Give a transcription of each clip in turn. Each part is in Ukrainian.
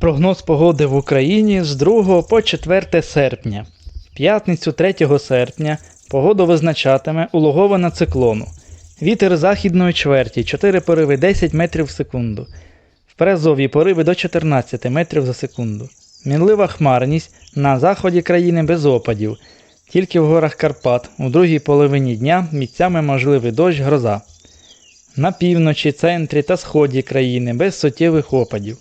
Прогноз погоди в Україні з 2 по 4 серпня. В п'ятницю 3 серпня погоду визначатиме улогована циклону. Вітер західної чверті 4 пориви 10 метрів в секунду. В перезов'ї пориви до 14 метрів за секунду. Мінлива хмарність на заході країни без опадів. Тільки в горах Карпат у другій половині дня місцями можливий дощ гроза. На півночі, центрі та сході країни без суттєвих опадів.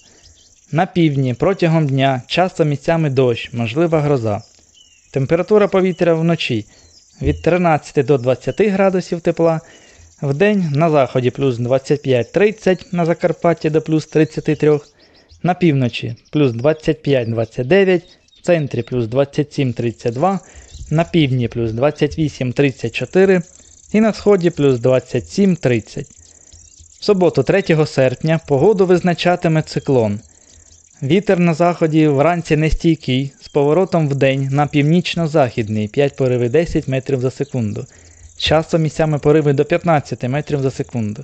На півдні протягом дня часто місцями дощ, можлива гроза. Температура повітря вночі від 13 до 20 градусів тепла, вдень на заході плюс 25-30, на Закарпатті до плюс 33, на півночі плюс 25-29, в центрі плюс 27-32, на півдні плюс 28-34 і на сході плюс 27-30. В суботу 3 серпня погоду визначатиме циклон. Вітер на заході вранці нестійкий, з поворотом вдень на північно-західний 5 пориви 10 метрів за секунду. Часто місцями пориви до 15 метрів за секунду.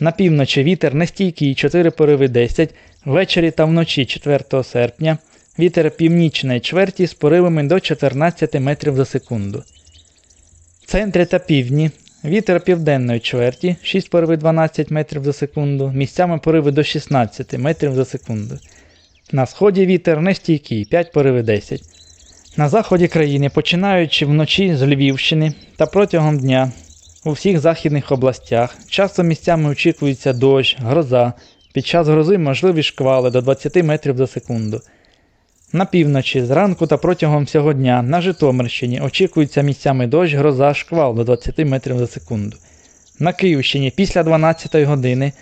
На півночі вітер нестійкий 4 пориви 10, ввечері та вночі 4 серпня вітер північної чверті з поривами до 14 метрів за секунду. В центрі та півдні вітер південної чверті 6 пориви 12 метрів за секунду, місцями пориви до 16 метрів за секунду. На сході вітер нестійкий 5 пориви 10. На заході країни, починаючи вночі з Львівщини та протягом дня у всіх західних областях, часто місцями очікується дощ, гроза. Під час грози можливі шквали до 20 метрів за секунду. На півночі, зранку та протягом всього дня на Житомирщині очікується місцями дощ, гроза, шквал до 20 метрів за секунду. На Київщині після 12 години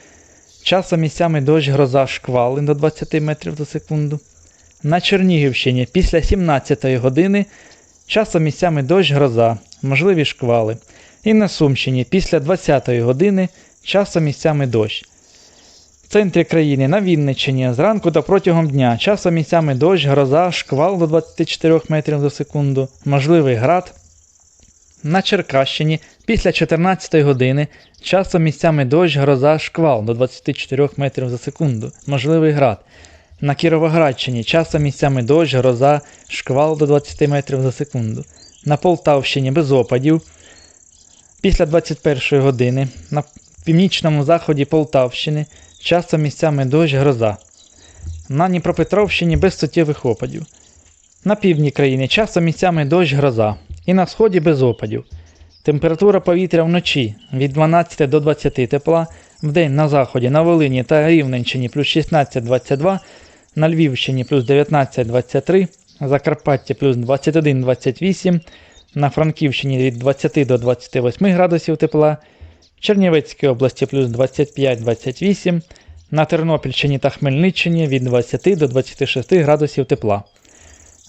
часом місцями дощ, гроза, шквали до 20 метрів за секунду. На Чернігівщині після 17 години часом місцями дощ, гроза, можливі шквали. І на Сумщині після 20 години часом місцями дощ. В центрі країни на Вінниччині зранку та протягом дня часом місцями дощ, гроза, шквал до 24 метрів за секунду, можливий град. На Черкащині після 14 години часом місцями дощ, гроза, шквал до 24 метрів за секунду, можливий град. На Кіровоградщині часом місцями дощ, гроза, шквал до 20 метрів за секунду. На Полтавщині без опадів. Після 21 години на північному заході Полтавщини часто місцями дощ гроза. На Дніпропетровщині без суттєвих опадів. На півдні країни часто місцями дощ гроза. І на сході без опадів. Температура повітря вночі від 12 до 20 тепла, вдень на заході на Волині та Рівненщині плюс 16-22, на Львівщині плюс 19-23, Закарпатті плюс 21-28, на Франківщині від 20 до 28 градусів тепла, в Чернівецькій області плюс 25-28, на Тернопільщині та Хмельниччині від 20 до 26 градусів тепла.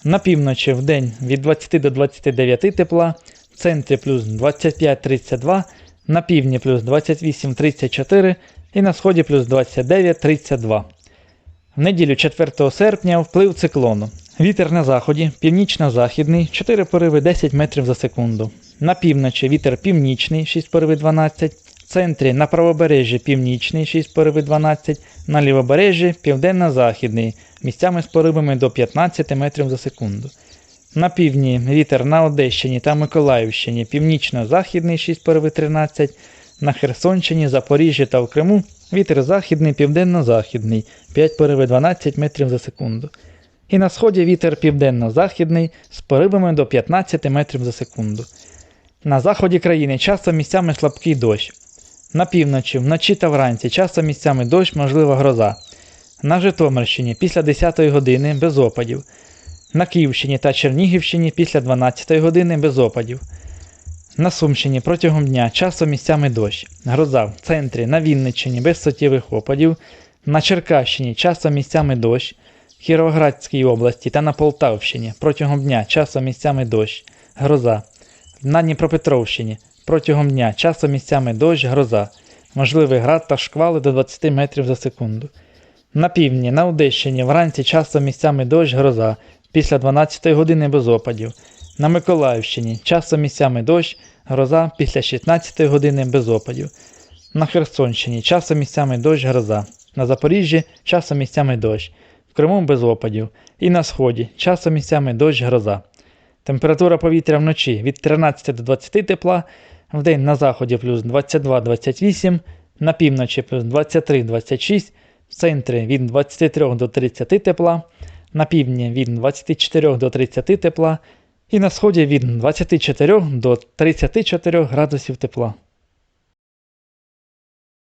На півночі в день від 20 до 29 тепла, в центрі плюс 25-32, на півдні плюс 28-34 і на сході плюс 29-32. В неділю 4 серпня вплив циклону. Вітер на заході, північно-західний, 4 пориви 10 метрів за секунду. На півночі вітер північний, 6 пориви 12, в центрі на правобережжі північний, 6 пориви 12, на лівобережжі південно-західний, місцями з поривами до 15 метрів за секунду. На півдні вітер на Одещині та Миколаївщині північно-західний 6 пориви 13, на Херсонщині, Запоріжжі та в Криму вітер західний південно-західний 5 пориви 12 метрів за секунду. І на сході вітер південно-західний з поривами до 15 метрів за секунду. На заході країни часто місцями слабкий дощ. На півночі, вночі та вранці часто місцями дощ, можлива гроза. На Житомирщині після 10 години без опадів. На Київщині та Чернігівщині після 12 години без опадів. На Сумщині протягом дня часто місцями дощ. Гроза в центрі на Вінниччині без суттєвих опадів. На Черкащині часто місцями дощ. В Кіровоградській області та на Полтавщині протягом дня часто місцями дощ. Гроза. На Дніпропетровщині протягом дня часто місцями дощ, гроза. Можливий град та шквали до 20 метрів за секунду. На півдні, на Одещині вранці часто місцями дощ, гроза. Після 12 години без опадів. На Миколаївщині часто місцями дощ, гроза після 16 години без опадів. На Херсонщині часто місцями дощ, гроза. На Запоріжжі часто місцями дощ. В Криму без опадів. І на сході, часом місцями дощ гроза. Температура повітря вночі від 13 до 20 тепла, вдень на заході плюс 22-28, на півночі плюс 23-26, в центрі від 23 до 30 тепла, на півдні від 24 до 30 тепла і на сході від 24 до 34 градусів тепла.